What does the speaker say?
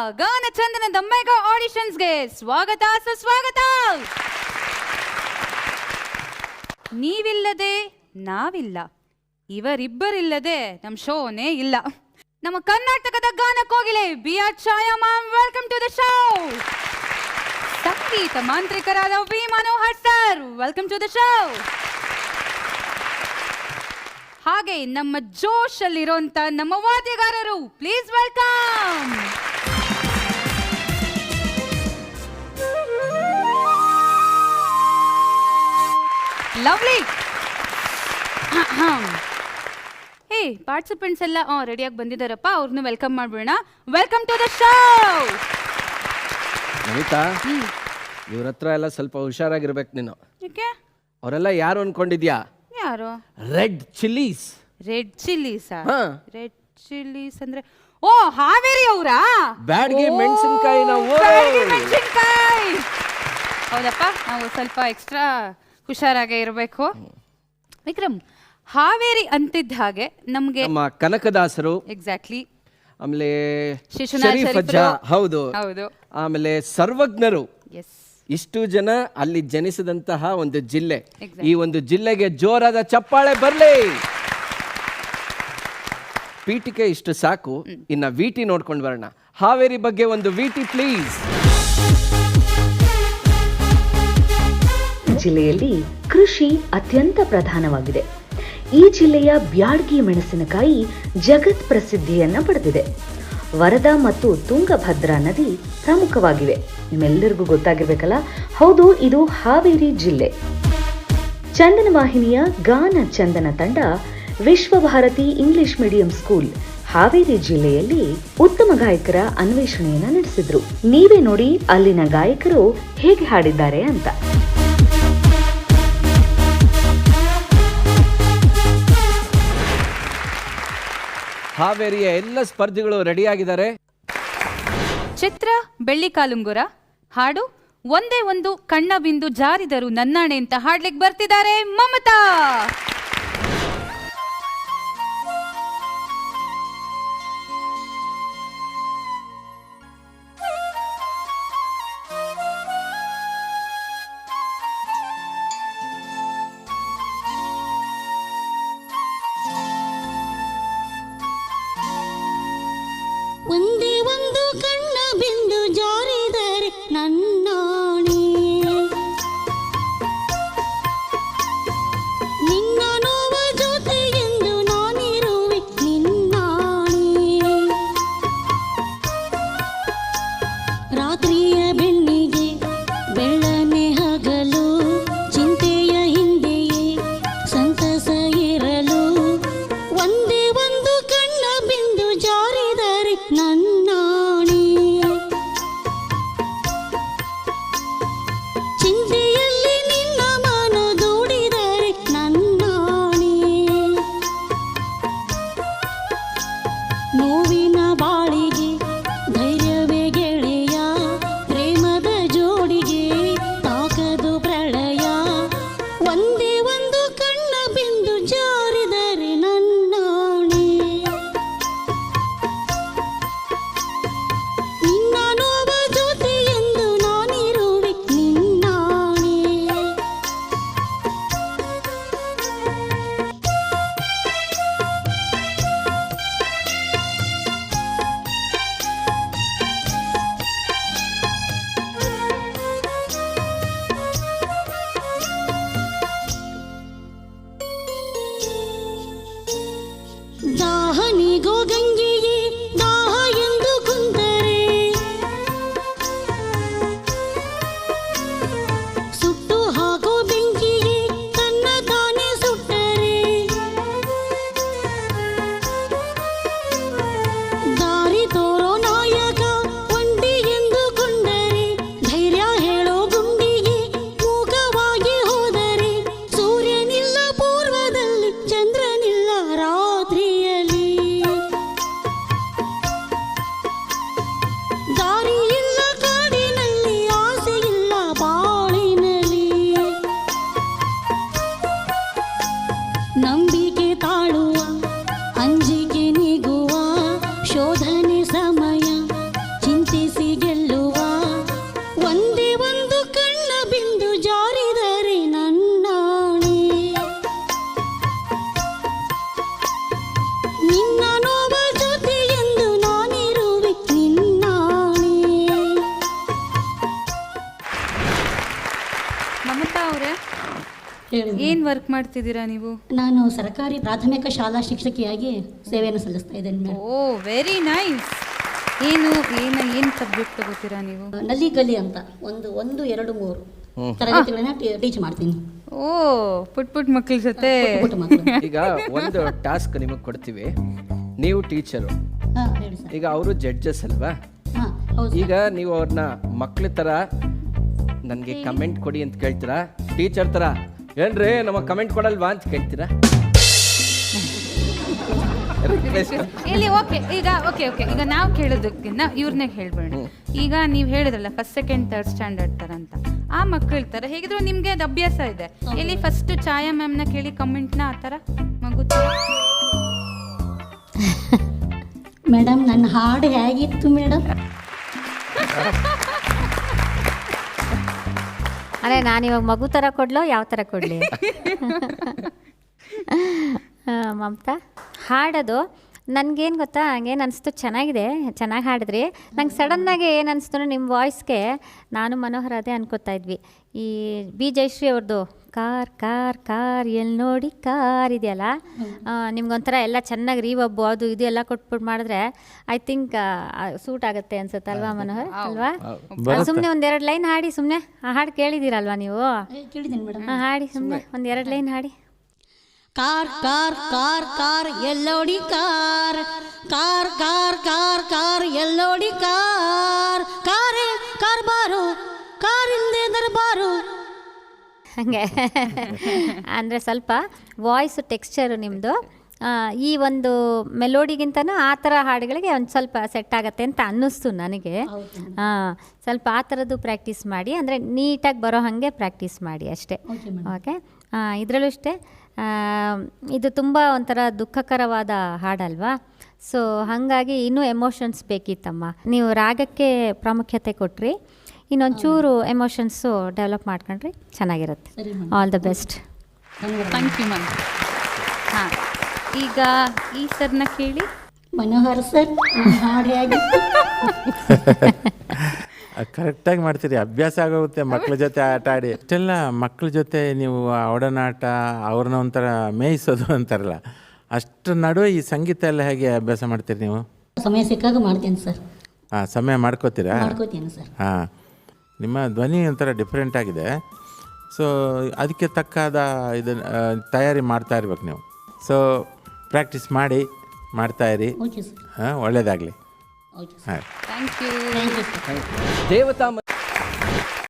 ಚಂದನದ ಆಡಿಷನ್ಸ್ಗೆ ಸ್ವಾಗತ, ಸುಸ್ವಾಗತ! ನೀವಿಲ್ಲದೆ ನಾವಿಲ್ಲ. ಇವರಿಬ್ಬರಿಲ್ಲದೆ ನಮ್ಮ ಶೋನೇ ಇಲ್ಲ. ನಮ್ಮ ಕರ್ನಾಟಕದ ಗಾನ ಕೋಗಿಲೆ B R Chhaya ma'am welcome to the show Sangeetha ಮಾಂತ್ರಿಕರಾದ V Manohar sir welcome to the show ಹಾಗೆ ನಮ್ಮ ಜೋಶ್ ಅಲ್ಲಿರುವಂತ ನಮ್ಮ ವಾದ್ಯಗಾರರು please welcome lovely. Hey participants ಎಲ್ಲ ರೆಡಿಯಾಗಿ ಬಂದಿದ್ದಾರಪ್ಪ ಅವ್ರನ್ನ welcome ಮಾಡ್ಬಿಡೋಣ. Welcome to the show Namita ಇವ್ರ ಹತ್ರ ಎಲ್ಲ ಸ್ವಲ್ಪ ಹುಷಾರಾಗಿರ್ಬೇಕು ನೀನು. ಯಾಕೆ? ಅವರೆಲ್ಲ ಯಾರು ಅನ್ಕೊಂಡಿದ್ಯಾ? ಯಾರು? ರೆಡ್ ಚಿಲ್ಲೀಸ್ ರೆಡ್ ಚಿಲ್ಲೀಸ್ ಹಾ. ರೆಡ್ ಚಿಲ್ಲೀಸ್ ಅಂದ್ರೆ ಓ ಹಾವೇರಿ ಅವರಾ? ಬ್ಯಾಡ್ಗೆ ಮೆಣಸಿನ್ಕಾಯಿ ನಾವು ಮೆಣಸಿನ್ಕಾಯಿ. ಹೌದಪ್ಪ ನಾವು ಸ್ವಲ್ಪ ಎಕ್ಸ್ಟ್ರಾ ಹುಷಾರಾಗೇ ಇರಬೇಕು. ವಿಕ್ರಮ್ ಹಾವೇರಿ ಅಂತಿದ್ದ ಹಾಗೆ ನಮಗೆ ನಮ್ಮ ಕನಕದಾಸರು ಎಕ್ಸಾಕ್ಟ್ಲಿ ಆಮೇಲೆ ಶಿಶುನಾಳ್ ಶರೀಫ್ ಅಜ್ಜ ಹೌದು. ಹೌದು. ಆಮೇಲೆ ಸರ್ವಜ್ಞರು. ಇಷ್ಟು ಜನ ಅಲ್ಲಿ ಜನಿಸಿದಂತಹ ಒಂದು ಜಿಲ್ಲೆ. ಈ ಒಂದು ಜಿಲ್ಲೆಗೆ ಜೋರಾದ ಚಪ್ಪಾಳೆ ಬರಲಿ. ಪೀಠಿಕೆ ಇಷ್ಟು ಸಾಕು. ಇನ್ನ ವಿಟಿ ನೋಡ್ಕೊಂಡು ಬರೋಣ. ಹಾವೇರಿ ಬಗ್ಗೆ ಒಂದು ವಿಟಿ ಪ್ಲೀಸ್ ಜಿಲ್ಲೆಯಲ್ಲಿ ಕೃಷಿ ಅತ್ಯಂತ ಪ್ರಧಾನವಾಗಿದೆ. ಈ ಜಿಲ್ಲೆಯ ಬ್ಯಾಡ್ಗಿ ಮೆಣಸಿನಕಾಯಿ ಜಗತ್ ಪ್ರಸಿದ್ಧಿಯನ್ನ ಪಡೆದಿದೆ. ವರದಾ ಮತ್ತು ತುಂಗಭದ್ರಾ ನದಿ ಪ್ರಮುಖವಾಗಿವೆ. ನಿಮ್ಮೆಲ್ಲರಿಗೂ ಗೊತ್ತಾಗಿರ್ಬೇಕಲ್ಲ? ಹೌದು, ಇದು ಹಾವೇರಿ ಜಿಲ್ಲೆ. ಚಂದನ ವಾಹಿನಿಯ ಗಾನ ಚಂದನ ತಂಡ Vishwabharati English medium school Haveri ಜಿಲ್ಲೆಯಲ್ಲಿ ಉತ್ತಮ ಗಾಯಕರ ಅನ್ವೇಷಣೆಯನ್ನ ನಡೆಸಿದ್ರು. ನೀವೇ ನೋಡಿ ಅಲ್ಲಿನ ಗಾಯಕರು ಹೇಗೆ ಹಾಡಿದ್ದಾರೆ ಅಂತ. ಹಾವೇರಿಯ ಎಲ್ಲ ಸ್ಪರ್ಧಿಗಳು ರೆಡಿಯಾಗಿದ್ದಾರೆ. ಚಿತ್ರ ಬೆಳ್ಳಿ ಕಾಲುಂಗುರ. ಹಾಡು ಒಂದೇ ಒಂದು ಕಣ್ಣ ಬಿಂದು ಜಾರಿದರು ನನ್ನಾಣೆ ಅಂತ ಹಾಡ್ಲಿಕ್ಕೆ ಬರ್ತಿದ್ದಾರೆ ಮಮತಾ. movie ಹೇಳಿ. ಏನ್ ವರ್ಕ್ ಮಾಡ್ತಿದ್ದೀರಾ ನೀವು? ನಾನು ಸರ್ಕಾರಿ ಪ್ರಾಥಮಿಕ ಶಾಲಾ ಶಿಕ್ಷಕಿಯಾಗಿ ಸೇವೆಯನ್ನು ಸಲ್ಲಿಸ್ತಾ ಇದ್ದೇನೆ ಮೇಡಮ್ ಓ ವೆರಿ ನೈಸ್ ಏನು ಏನು ಏನು ಸಬ್ಜೆಕ್ಟ್ ತಗೋತೀರಾ ನೀವು? ನಲ್ಲಿ ಗಲಿ ಅಂತ. ಒಂದು ಒಂದು ಎರಡು ಮೂರು. ತರಗತಿಗಳನ್ನ ಟೀಚ್ ಮಾಡ್ತೀನಿ. ಓ ಪುಟ್ ಪುಟ್ ಮಕ್ಳ ಜೊತೆ. ಪುಟ್ಟ ಮಕ್ಕಳು ಈಗ ಒಂದು ಟಾಸ್ಕ್ ನಿಮಗೆ ಕೊಡ್ತೀವಿ. ನೀವು ಟೀಚರು ಹಾಂ ಹೇಳಿ ಸರ್ ಈಗ ಅವರು ಜಡ್ಜಸ್ ಅಲ್ವಾ? ಹಾಂ ಹೌದು ಈಗ ನೀವು ಅವ್ರನ್ನ ಮಕ್ಳ ಥರ ನನಗೆ ಕಮೆಂಟ್ ಕೊಡಿ ಅಂತ ಕೇಳ್ತೀರಾ? ಟೀಚರ್ ಥರ ಏನ್ರಿ ನಮಗೆ ಕಮೆಂಟ್ ಕೊಡಲ್ವಾ ಅಂತ ಕೇಳ್ತೀರಾ? ಇಲ್ಲಿ ಓಕೆ ಈಗ ಓಕೆ ಓಕೆ ಈಗ ನಾವು ಕೇಳೋದಕ್ಕೆ ನಾವು ಇವ್ರನ್ನೇ ಹೇಳ್ಬೇಡ ಈಗ ನೀವು ಹೇಳಿದ್ರಲ್ಲ ಫಸ್ಟ್ ಸೆಕೆಂಡ್ ಥರ್ಡ್ ಸ್ಟ್ಯಾಂಡರ್ಡ್ ತರ ಅಂತ. ಆ ಮಕ್ಳು ಇರ್ತಾರೆ ಹೇಗಿದ್ರು ನಿಮ್ಗೆ ಅದು ಅಭ್ಯಾಸ ಇದೆ. ಇಲ್ಲಿ ಫಸ್ಟ್ ಛಾಯಾ ಮ್ಯಾಮ್ನ ಕೇಳಿ ಕಮೆಂಟ್ನ ಆ ಥರ ಮಗು ಮೇಡಮ್ ನನ್ನ ಹಾಡು ಹೇಗಿತ್ತು ಮೇಡಮ್ ಅರೆ ನಾನು ಇವಾಗ ಮಗು ಥರ ಕೊಡ್ಲೋ ಯಾವ ಥರ ಕೊಡಲಿ? ಮಮತಾ? ಹಾಡೋದು ನನಗೇನು ಗೊತ್ತಾ? ಹಂಗೇನು ಅನಿಸ್ತು. ಚೆನ್ನಾಗಿದೆ. ಚೆನ್ನಾಗಿ ಹಾಡಿದ್ರಿ. ನಂಗೆ ಸಡನ್ನಾಗಿ ಏನು ಅನಿಸ್ತು ನಿಮ್ಮ ವಾಯ್ಸ್ಗೆ ನಾನು ಮನೋಹರ ಅದೇ ಅನ್ಕೋತಾ ಇದ್ವಿ. ಈ ಬಿ ಜಯಶ್ರೀ ಅವ್ರದ್ದು ಕಾರ್ ಕಾರ್ ಕಾರ್ ಎಲ್ಲಿ ನೋಡಿ ಕಾರ್ ಇದೆಯಲ್ಲ? ನಿಮ್ಗೊಂಥರ ಎಲ್ಲ ಚೆನ್ನಾಗಿ ರೀವಬ್ಬು ಅದು ಇದು ಎಲ್ಲ ಕೊಟ್ಬಿಟ್ಟು ಮಾಡಿದ್ರೆ ಐ ಥಿಂಕ್ ಸೂಟ್ ಆಗುತ್ತೆ ಅನ್ಸುತ್ತೆ ಅಲ್ವಾ ಮನೋಹರ್? ಅಲ್ವಾ? ಸುಮ್ಮನೆ ಒಂದೆರಡು ಲೈನ್ ಹಾಡಿ ಸುಮ್ಮನೆ ಆ ಹಾಡು ಕೇಳಿದ್ದೀರಲ್ವಾ ನೀವು? ಹಾಡಿ ಸುಮ್ಮನೆ ಒಂದೆರಡು ಲೈನ್ ಹಾಡಿ. Car car car car ಎಲ್ಲೋಡಿ car. Car car car car ಎಲ್ಲೋಡಿ car. ಕಾರೇ ಕಾರ್ ಬಾರು ಕಾರಿಂದೆ ದರ್ಬಾರು. ಹಾಗೆ. ಅಂದರೆ ಸ್ವಲ್ಪ ವಾಯ್ಸ್ ಟೆಕ್ಸ್ಚರು ನಿಮ್ಮದು ಈ ಒಂದು ಮೆಲೋಡಿಗಿಂತನೂ ಆ ಥರ ಹಾಡುಗಳಿಗೆ ಒಂದು ಸ್ವಲ್ಪ ಸೆಟ್ ಆಗುತ್ತೆ ಅಂತ ಅನ್ನಿಸ್ತು ನನಗೆ. ಹಾಂ ಸ್ವಲ್ಪ ಆ ಥರದ್ದು ಪ್ರಾಕ್ಟೀಸ್ ಮಾಡಿ ಅಂದರೆ ನೀಟಾಗಿ ಬರೋ ಹಾಗೆ ಪ್ರಾಕ್ಟೀಸ್ ಮಾಡಿ ಅಷ್ಟೇ. ಓಕೆ ಇದರಲ್ಲೂ ಅಷ್ಟೇ. ಇದು ತುಂಬ ಒಂಥರ ದುಃಖಕರವಾದ ಹಾಡಲ್ವಾ? ಸೊ ಹಾಗಾಗಿ ಇನ್ನೂ ಎಮೋಷನ್ಸ್ ಬೇಕಿತ್ತಮ್ಮ. ನೀವು ರಾಗಕ್ಕೆ ಪ್ರಾಮುಖ್ಯತೆ ಕೊಟ್ರಿ ಇನ್ನೊಂಚೂರು ಎಮೋಷನ್ಸು ಡೆವಲಪ್ ಮಾಡ್ಕೊಂಡ್ರಿ ಚೆನ್ನಾಗಿರುತ್ತೆ. All the best thank you ma'am ಹಾಂ ಈಗ ಈ ಸರ್ನ ಕೇಳಿ. ಮನೋಹರ್ ಸರ್ ಹಾಡು ಹೇಗಿತ್ತು ಕರೆಕ್ಟಾಗಿ ಮಾಡ್ತೀರಿ. ಅಭ್ಯಾಸ ಆಗೋಗುತ್ತೆ ಮಕ್ಕಳ ಜೊತೆ ಆಟ ಆಡಿ. ಅಷ್ಟೆಲ್ಲ ಮಕ್ಕಳ ಜೊತೆ ನೀವು ಒಡನಾಟ ಅವ್ರನ್ನ ಒಂಥರ ಮೇಯಿಸೋದು ಅಂತಾರಲ್ಲ. ಅಷ್ಟು ನಡುವೆ ಈ ಸಂಗೀತ ಎಲ್ಲ ಹೇಗೆ ಅಭ್ಯಾಸ ಮಾಡ್ತೀರಿ ನೀವು? ಸಮಯ ಸಿಕ್ಕಾಗ ಮಾಡ್ತೇನೆ ಸರ್. ಹಾಂ ಸಮಯ ಮಾಡ್ಕೋತೀರಾ? ಮಾಡ್ಕೋತೇನೆ ಸರ್. ಹಾಂ. ನಿಮ್ಮ ಧ್ವನಿ ಒಂಥರ ಡಿಫ್ರೆಂಟ್ ಆಗಿದೆ. ಸೊ ಅದಕ್ಕೆ ತಕ್ಕಾದ ಇದನ್ನು ತಯಾರಿ ಮಾಡ್ತಾ ಇರ್ಬೇಕು ನೀವು. ಸೊ ಪ್ರಾಕ್ಟೀಸ್ ಮಾಡಿ ಮಾಡ್ತಾ ಇರಿ. ಹಾಂ ಒಳ್ಳೆಯದಾಗಲಿ ಓಕೆ ಸರ್ ಹಾಂ thank you thank you sir ದೇವತಾ